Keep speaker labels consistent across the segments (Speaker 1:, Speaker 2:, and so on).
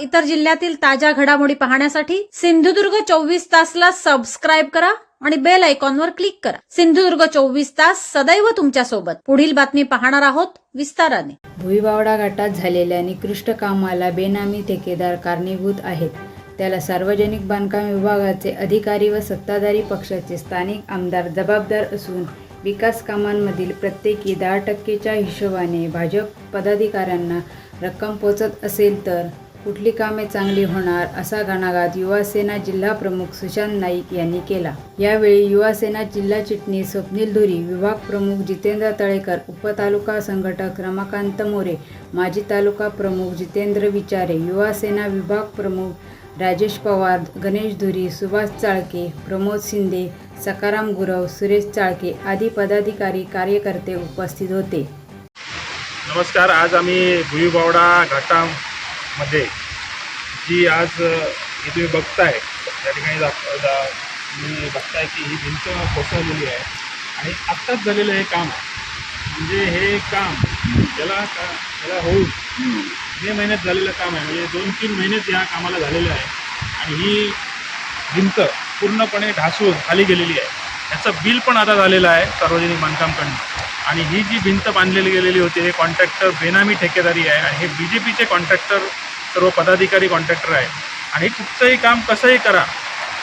Speaker 1: इतर जिल्ह्यातील ताज्या घडामोडी पाहण्यासाठी सिंधुदुर्ग चोवीस तासला सबस्क्राईब करा आणि बेल आयकॉनवर क्लिक करा. सिंधुदुर्ग चोवीस तास सदैव तुमच्यासोबत पुढील बातमी पाहणार आहोत विस्ताराने.
Speaker 2: भुईबावडा घाटात झालेल्या निकृष्ट कामाला बेनामी ठेकेदार कारणीभूत आहेत. त्याला सार्वजनिक बांधकाम विभागाचे अधिकारी व सत्ताधारी पक्षाचे स्थानिक आमदार जबाबदार असून विकास कामांमधील प्रत्येकी दहा टक्केच्या हिशोबाने भाजप पदाधिकाऱ्यांना रक्कम पोचत असेल तर कुठली कामे चांगली होणार असा घणाघात युवासेना जिल्हा प्रमुख सुशांत नाईक यांनी केला. यावेळी युवासेना जिल्हा चिटणीस स्वप्नील धुरी विभाग प्रमुख जितेंद्र तळेकर उपतालुका संघटक रमाकांत मोरे माजी तालुका प्रमुख जितेंद्र विचारे युवासेना विभाग प्रमुख राजेश पवार गणेश धुरी सुभाष चाळके प्रमोद शिंदे सकाराम गुरव सुरेश चाळके आदी पदाधिकारी कार्यकर्ते उपस्थित होते.
Speaker 3: नमस्कार आज आम्ही भुईबावडा मध्ये जी आज हे तुम्ही बघताय त्या ठिकाणी दाख तुम्ही बघताय की ही भिंत कोसळलेली आहे. आणि आत्ताच झालेलं हे काम आहे. म्हणजे हे काम त्याला का त्याला होऊन मे महिन्यात झालेलं काम आहे. म्हणजे दोन तीन महिनेच या कामाला झालेलं आहे. आणि ही भिंत पूर्णपणे ढासून खाली गेलेली आहे. याचं बिल पण आता झालेलं आहे सार्वजनिक बांधकामकडनं आणि ही जी भिंत बांधलेली गेलेली होती हे कॉन्ट्रॅक्टर बेनामी ठेकेदारी आहे आणि हे बी जे पीचे कॉन्ट्रॅक्टर सर्व पदाधिकारी कॉन्ट्रॅक्टर आहे. आणि कुठचंही काम कसंही करा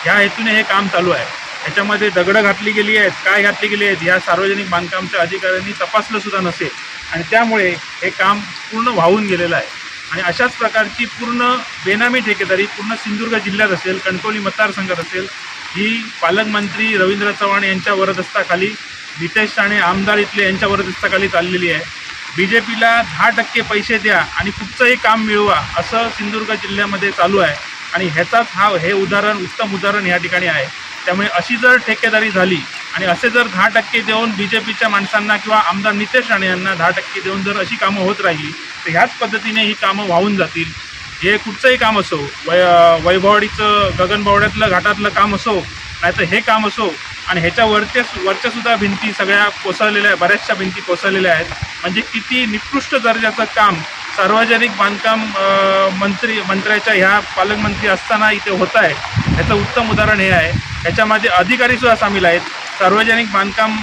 Speaker 3: ह्या हेतूने हे काम चालू आहे. याच्यामध्ये दगडं घातली गेली आहेत काय घातली गेली आहेत ह्या सार्वजनिक बांधकामच्या अधिकाऱ्यांनी तपासलंसुद्धा नसेल. आणि त्यामुळे हे काम पूर्ण वाहून गेलेलं आहे. आणि अशाच प्रकारची पूर्ण बेनामी ठेकेदारी पूर्ण सिंधुदुर्ग जिल्ह्यात असेल कणकवली मतदारसंघात असेल ही पालकमंत्री रवींद्र चव्हाण यांच्या वरदस्ताखाली नितेश राणे आमदार इथले यांच्यावर वरदस्ताखाली चाललेली आहे. बी जे पीला दहा टक्के पैसे द्या आणि कुठचंही काम मिळवा असं सिंधुदुर्ग जिल्ह्यामध्ये चालू आहे. आणि ह्याचाच हा हे उदाहरण उत्तम उदाहरण या ठिकाणी आहे. त्यामुळे अशी जर ठेकेदारी झाली आणि असे जर दहा टक्के देऊन बी जे पीच्या माणसांना किंवा आमदार नितेश राणे यांना दहा टक्के देऊन जर अशी कामं होत राहिली तर ह्याच पद्धतीने ही कामं वाहून जातील. हे कुठचंही काम असो वै वैभवाडीचं गगनबावड्यातलं घाटातलं काम असो नाहीतर हे काम असो आणि ह्याच्या वरच्या वरच्या सुद्धा भिंती सगळ्या कोसळलेल्या आहेत बऱ्याचशा भिंती कोसळलेल्या आहेत. म्हणजे किती निकृष्ट दर्जाचं काम सार्वजनिक बांधकाम मंत्री मंत्र्याच्या ह्या पालकमंत्री असताना इथे होत आहे. ह्याचं उत्तम उदाहरण हे आहे. ह्याच्यामध्ये अधिकारीसुद्धा सामील आहेत. सार्वजनिक बांधकाम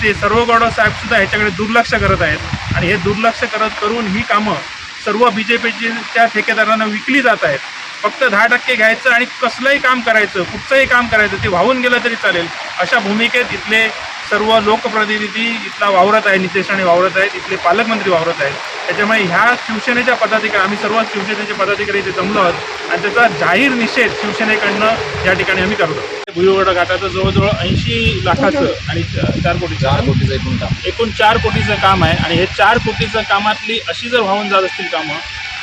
Speaker 3: चे सर्व गौडव साहेबसुद्धा ह्याच्याकडे दुर्लक्ष करत आहेत. आणि हे दुर्लक्ष करत करून ही कामं सर्व बी जे पीच्या ठेकेदारांना विकली जात आहेत. फक्त दहा टक्के घ्यायचं आणि कसलंही काम करायचं कुठचंही काम करायचं ते वाहून गेलं तरी चालेल. अशा भूमिकेत इथले सर्व लोकप्रतिनिधी इथला वावरत आहे नितेश राणे वावरत आहेत इथले पालकमंत्री वावरत आहेत. त्याच्यामुळे ह्या शिवसेनेच्या पदाधिकारी आम्ही सर्व शिवसेनेचे पदाधिकारी इथे जमलो आहोत आणि त्याचा जाहीर निषेध शिवसेनेकडनं या ठिकाणी आम्ही करतो. भुईवडा घाटाचं जवळजवळ ऐंशी लाखाचं आणि चार कोटीचं.
Speaker 4: चार कोटीचं एकूण काम.
Speaker 3: एकूण चार कोटीचं काम आहे आणि हे चार कोटीचं कामातली अशी जर वाहून जात असतील कामं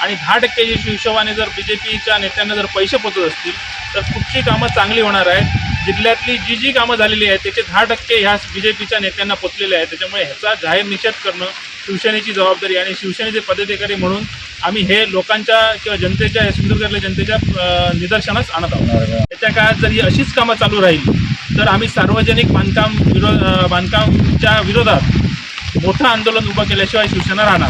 Speaker 3: आणि दहा टक्क्याच्या हिशोबाने जर बी जे पीच्या नेत्यांना जर पैसे पोचत असतील तर कुठची कामं चांगली होणार आहेत? जिल्ह्यातली जी जी कामं झालेली आहेत त्याचे दहा टक्के ह्या बी जे पीच्या नेत्यांना पोचलेले आहेत. त्याच्यामुळे ह्याचा जाहीर निषेध करणं शिवसेनेची जबाबदारी आणि शिवसेनेचे पदाधिकारी म्हणून आम्ही हे लोकांच्या किंवा जनतेच्या सिंधुदुर्गातल्या जनतेच्या निदर्शनास आणत आहोत. याच्या काळात जर ही अशीच कामं चालू राहील तर आम्ही सार्वजनिक बांधकाम विरोध बांधकामच्या विरोधात मोठं आंदोलन उभं केल्याशिवाय शिवसेना राहणार.